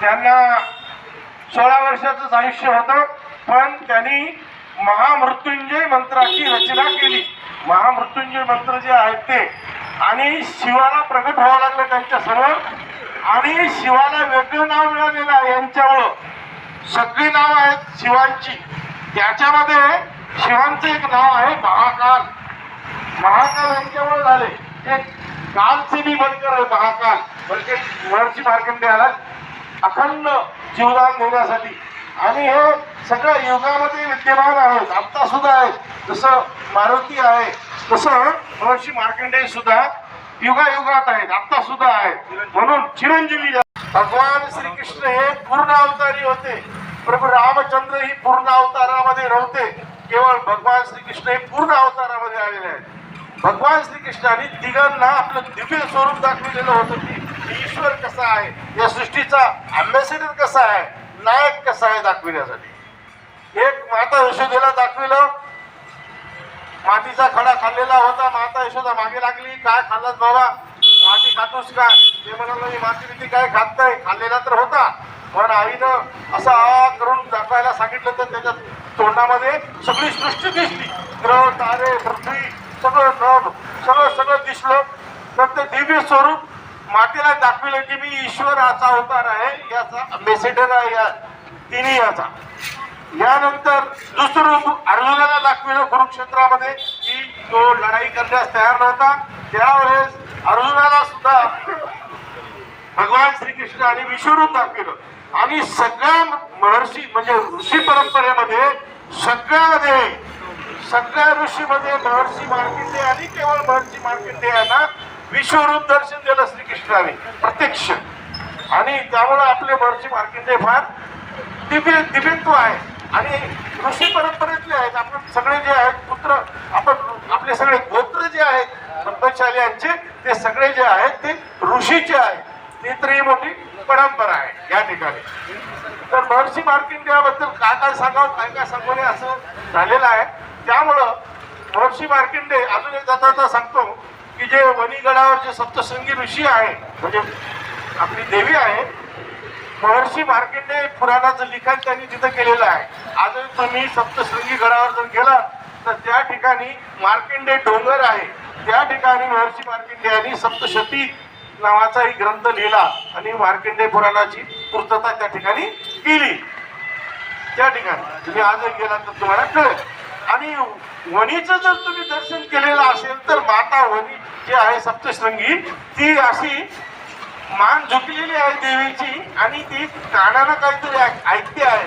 त्यांना सोळा वर्षाचंच आयुष्य होतं पण त्यांनी महामृत्युंजय मंत्राची रचना केली. महामृत्युंजय मंत्र जे आहेत ते आणि शिवाला प्रगट व्हावं लागलं त्यांच्यासमोर आणि शिवाला वेगळं नाव मिळालेलं आहे यांच्यामुळं. सगळी नावं आहेत शिवांची. त्याच्यामध्ये शिवांचं एक नाव आहे महाकाल. महाकाल यांच्यामुळे झाले. एक कालचे मी बनकर आहे महाकाल. म्हणजे महर्षी मार्कंडेयाला. अखंड जीवदान देण्यासाठी. आणि हे सगळ्या युगामध्ये विद्यमान आहेत. आत्ता सुद्धा आहेत. जसं मारुती आहे तसं महर्षी मार्कंडेय सुद्धा युगायुगात आहेत. आत्ता सुद्धा आहेत. म्हणून चिरंजीवी भगवान श्रीकृष्ण हे पूर्ण अवतारी होते. प्रभू रामचंद्र ही पूर्ण अवतारामध्ये नव्हते. केवळ भगवान श्रीकृष्ण हे पूर्ण अवतारामध्ये आलेले आहेत. भगवान श्रीकृष्णाने तिघांना आपलं दिव्य स्वरूप दाखविलेलं होतं. की ईश्वर कसा आहे? या सृष्टीचा अम्बॅसेडर कसा आहे? नायक कसा आहे दाखविण्यासाठी? एक माता यशोदेला दाखविलं. मातीचा खडा खाल्लेला होता. माता यशोदा मागे लागली. काय खाल्लास बाबा? माती खातोस का? ते म्हणाल मी माती भीती काय खात नाही. खाल्लेला तर होता. पण आईनं असा आ करून दाखवायला सांगितलं तर त्याच्या तोंडामध्ये सगळी सृष्टी दिसली. ग्रह तारे पृथ्वी सगळं नभ सगळं सगळं दिसलं. तर ते दिव्य स्वरूप मातेला दाखविलं की मी ईश्वराचा अवतार आहे याचा मेसेडर आहे या तिन्ही याचा. यानंतर दुसरं अर्जुनाला दाखविलं कुरुक्षेत्रामध्ये की तो लढाई करण्यास तयार नव्हता. त्यावेळेस अर्जुनाला सुद्धा भगवान श्रीकृष्ण आणि विश्वरूप दाखविलं. आणि सगळ्या महर्षी म्हणजे ऋषी परंपरेमध्ये सगळ्यामध्ये सगळ्या ऋषीमध्ये महर्षी मार्किंडे आणि केवळ महर्षी मार्किंडे यांना विश्वरूप दर्शन दिलं श्रीकृष्णाने प्रत्यक्ष. आणि त्यामुळे आपले महर्षी मार्किंडे फार दिव्य दिव्यत्व आहे. आणि ऋषी परंपरेतले आहेत. आपण सगळे जे आहेत पुत्र आपण आपले सगळे गोत्र जे आहेत ब्रह्मचारी यांचे ते सगळे जे आहेत ते ऋषीचे आहेत. ती तर ही मोठी परंपरा आहे या ठिकाणी. तर महर्षी मार्किंड्याबद्दल काय काय सांगावं काय काय सांगू नये असं झालेलं आहे. त्यामुळं महर्षी मार्किंडे अजून एक जाता जाता सांगतो की जे वणीगडावर जे सप्तशृंगी ऋषी आहे म्हणजे आपली देवी आहे महर्षी मार्केंडे पुराणाचं लिखाण त्यांनी तिथं केलेलं आहे. आजही तुम्ही सप्तशृंगी गडावर जर गेला तर त्या ठिकाणी मार्केंडे डोंगर आहे. त्या ठिकाणी महर्षी मार्केंडे यांनी सप्तशती नावाचा एक ग्रंथ लिहिला आणि मार्केंडे पुराणाची पूर्तता त्या ठिकाणी केली. त्या ठिकाणी. तुम्ही आजही गेला तर तुम्हाला कळेल. आणि वणीचं जर तुम्ही दर्शन केलेलं असेल तर माता वणी जी आहे सप्तशृंगी ती अशी मान झुकलेली आहे देवीची आणि ती कानानं काहीतरी ऐक- ऐकते आहे.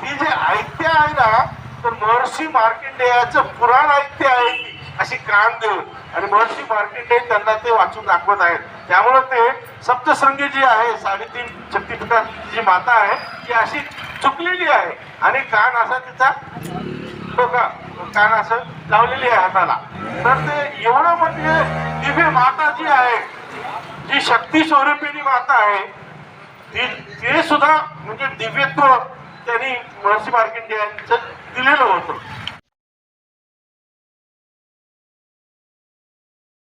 ती जे ऐकते आहे ना तर महर्षी मार्केंडेयाचं पुराण ऐकते आहे ती अशी कान देऊन आणि महर्षी मार्केंडे त्यांना ते वाचून दाखवत आहेत. त्यामुळं ते सप्तशृंगी जी आहे साडेतीन शक्तीपीठाची जी माता आहे ती अशी चुकलेली आहे. आणि कान असा तिचा बघा कान असं लावलेली आहे हाताला. तर ते एवढं म्हणजे दिव्य माता जी आहे जी शक्ती स्वरूपिणी माता आहे ती ते सुद्धा म्हणजे दिव्यत्व त्यांनी महर्षी मार्केंडे यांचं दिलेलं होतं.